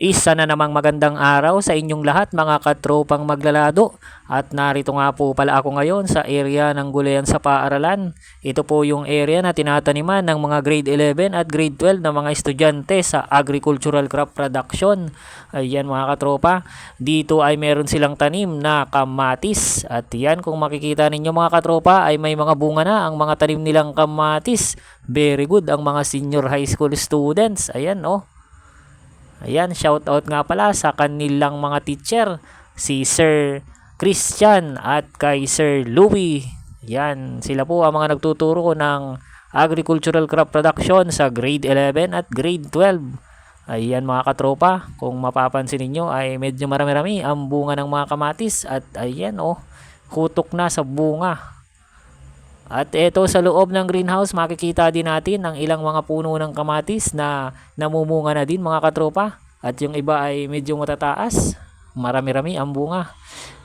Isa na namang magandang araw sa inyong lahat mga katropang maglalado at narito nga po pala ako ngayon sa area ng Gulayan sa Paaralan. Ito po yung area na tinataniman ng mga grade 11 at grade 12 na mga estudyante sa agricultural crop production. Ayan mga katropa, dito ay meron silang tanim na kamatis at yan kung makikita ninyo mga katropa ay may mga bunga na ang mga tanim nilang kamatis. Very good ang mga senior high school students. Ayan oh. Ayan, shout out nga pala sa kanilang mga teacher, si Sir Christian at kay Sir Louie. Yan, sila po ang mga nagtuturo ng agricultural crop production sa grade 11 at grade 12. Ayan mga katropa, kung mapapansin ninyo ay medyo marami-rami ang bunga ng mga kamatis at ayan oh, hutok na sa bunga. At ito sa loob ng greenhouse, makikita din natin ang ilang mga puno ng kamatis na namumunga na din mga katropa. At yung iba ay medyo matataas. Marami-rami ang bunga.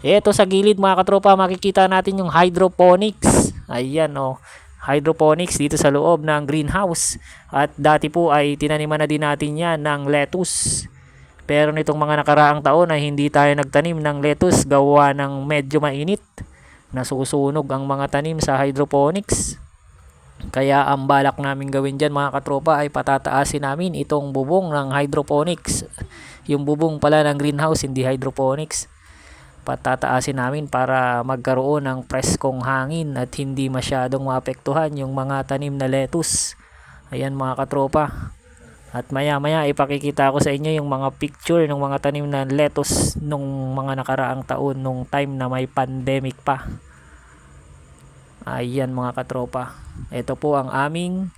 Ito sa gilid mga katropa, makikita natin yung hydroponics. Ayan o. Oh, hydroponics dito sa loob ng greenhouse. At dati po ay tinaniman na din natin yan ng lettuce. Pero nitong mga nakaraang taon ay hindi tayo nagtanim ng lettuce gawa ng medyo mainit nasusunog ang mga tanim sa hydroponics. Kaya ang balak namin gawin dyan mga katropa ay patataasin namin itong bubong ng hydroponics. Yung bubong pala ng greenhouse, hindi hydroponics. Patataasin namin para magkaroon ng preskong hangin at hindi masyadong maapektuhan yung mga tanim na lettuce. Ayan mga katropa. At maya maya ipakikita ko sa inyo yung mga picture ng mga tanim na lettuce nung mga nakaraang taon nung time na may pandemic pa. Ayan mga katropa. Ito po ang aming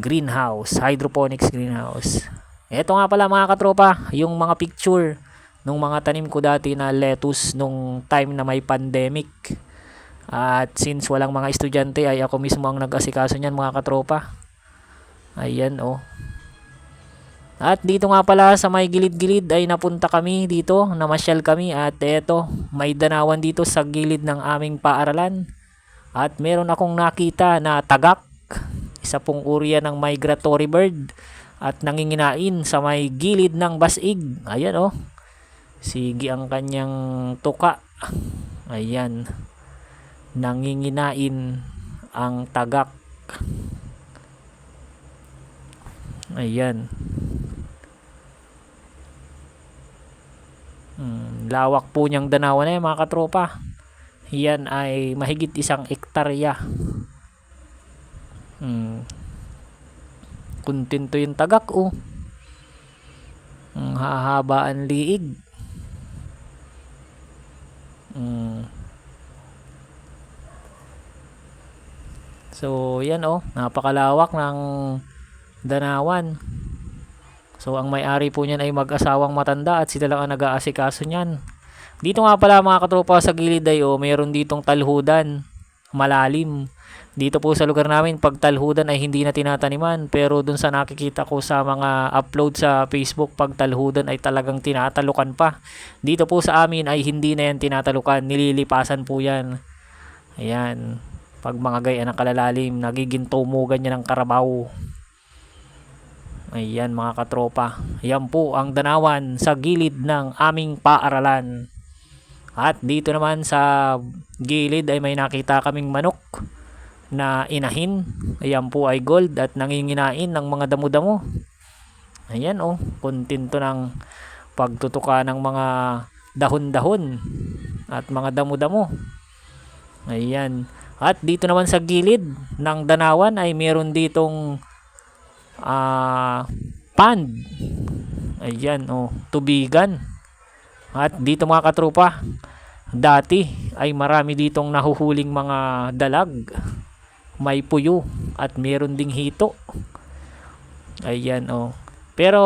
greenhouse, hydroponics greenhouse. Ito nga pala mga katropa, yung mga picture nung mga tanim ko dati na lettuce nung time na may pandemic. At since walang mga estudyante ay ako mismo ang nag-asikaso niyan mga katropa. Ayan oh. At dito nga pala sa may gilid-gilid ay napunta kami dito, namasyal kami at eto, may danawan dito sa gilid ng aming paaralan. At meron akong nakita na tagak, isa pong uri ng migratory bird at nanginginain sa may gilid ng basig. Ayan oh. Sige ang kanyang tuka. Ayan. Nanginginain ang tagak. Ayan. Hmm, lawak po niyang danawan na eh, mga katropa. Yan ay mahigit isang ektarya. Hmm. Kuntento yung tagak oh. Ang hahaba ang liig. Hmm. So, yan oh, napakalawak ng danawan. So, ang may-ari po niyan ay mag-asawang matanda at sila lang ang nag-aasikaso niyan. Dito nga pala mga katropa sa gilid ay oh, mayroon ditong talhudan, malalim. Dito po sa lugar namin, pag talhudan ay hindi na tinataniman. Pero dun sa nakikita ko sa mga upload sa Facebook, pag talhudan ay talagang tinatalukan pa. Dito po sa amin ay hindi na yan tinatalukan, nililipasan po yan. Ayan, pag mga gaya ng kalalalim, nagiging tumugan niya ng karabaw. Ayan mga katropa. Yan po ang danawan sa gilid ng aming paaralan. At dito naman sa gilid ay may nakita kaming manok na inahin. Ayan po ay gold at nanginginain ng mga damo-damo. Ayan oh, kontento ng pagtutuka ng mga dahon-dahon at mga damo-damo. Ayan. At dito naman sa gilid ng danawan ay meron ditong uh, pond. Ayan oh, tubigan. At dito mga katropa, dati ay marami ditong nahuhuling mga dalag. May puyo at meron ding hito. Ayan oh. Pero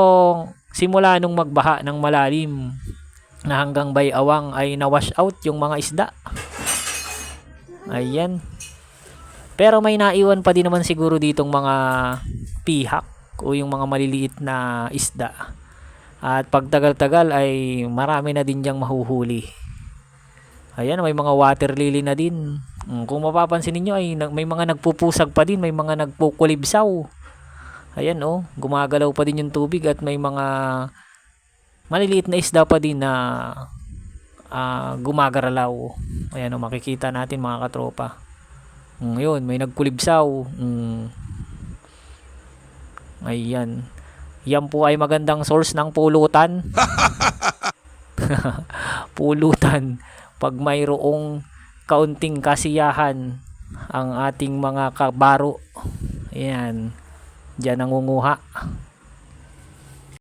simula nung magbaha ng malalim na hanggang bayawang ay na-wash out yung mga isda. Ayan. Pero may naiwan pa din naman siguro ditong mga pihak o yung mga maliliit na isda. At pagtagal-tagal ay marami na din diyang mahuhuli. Ayan, may mga water lily na din. Mm, kung mapapansin niyo ay may mga nagpupusag pa din, may mga nagpukulibsaw. Ayan oh, gumagalaw pa din yung tubig at may mga maliliit na isda pa din na ah, gumagaralaw. Ayan o, makikita natin mga katropa. Ngayon, may nagkulibsaw. Mm. Ayan. Yan po ay magandang source ng pulutan. pulutan. Pag mayroong kaunting kasiyahan ang ating mga kabaro. Ayan. Diyan nangunguha.